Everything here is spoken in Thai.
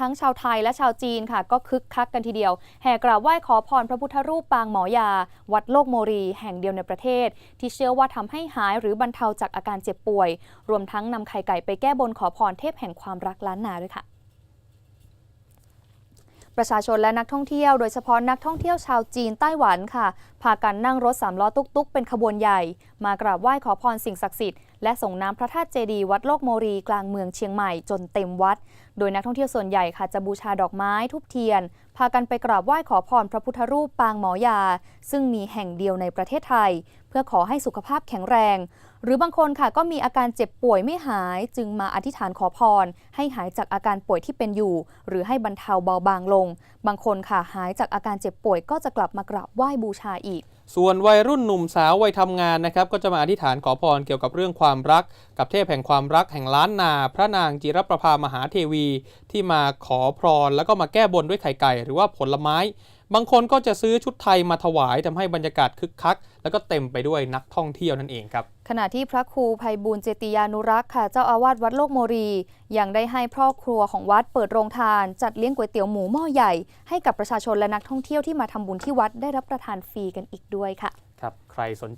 ทั้งชาวไทยและชาวจีนค่ะ ก็คึกคักกันทีเดียว แห่กราบไหว้ขอพรพระพุทธรูปปางหมอยา วัดโลกโมรี แห่งเดียวในประเทศ ที่เชื่อว่าทำให้หายหรือบรรเทาจากอาการเจ็บป่วย รวมทั้งนำไข่ไก่ไปแก้บนขอพรเทพแห่งความรักล้านนาด้วยค่ะประชาชนและนักท่องเที่ยวโดยเฉพาะนักท่องเที่ยวชาวจีนไต้หวันค่ะ พากันนั่งรถสามล้อตุ๊กๆ เป็นขบวนใหญ่ มากราบไหว้ขอพรสิ่งศักดิ์สิทธิ์และส่งน้ำพระธาตุเจดีย์วัดโลกโมรีกลางเมืองเชียงใหม่จนเต็มวัด โดยนักท่องเที่ยวส่วนใหญ่ค่ะจะบูชาดอกไม้ทุบเทียน พากันไปกราบไหว้ขอพรพระพุทธรูปปางหมอยา ซึ่งมีแห่งเดียวในประเทศไทย เพื่อขอให้สุขภาพแข็งแรง หรือบางคนค่ะก็มีอาการเจ็บป่วยไม่หาย จึงมาอธิษฐานขอพร ให้หายจากอาการป่วยที่เป็นอยู่ หรือให้บรรเทาเบาบางลง บางคนค่ะหายจากอาการเจ็บป่วยก็จะกลับมากราบไหว้บูชาอีก ส่วนวัยรุ่นหนุ่มสาววัยทำงานนะครับก็จะมาอธิษฐานขอพรเกี่ยวกับเรื่องความรัก กับเทพแห่งความรักแห่งล้านนา พระนางจิรประภามหาเทวี ที่มาขอพรแล้วก็มาแก้บนด้วยไข่ไก่ หรือว่าผลไม้ บางคนก็จะซื้อชุดไทยมาถวายทำให้บรรยากาศคึกคัก แล้วก็เต็มไปด้วยนักท่องเที่ยวนั่นเองครับ ขณะที่พระครูภัยบูลย์เจติยานุรักษ์ค่ะ เจ้าอาวาสวัดโลกโมรี ยังได้ให้พ่อครัวของวัดเปิดโรงทาน จัดเลี้ยงก๋วยเตี๋ยวหมูหม้อใหญ่ ให้กับประชาชนและนักท่องเที่ยวที่มาทำบุญที่วัดได้รับประทานฟรีกันอีกด้วยค่ะ ครับ ใครสน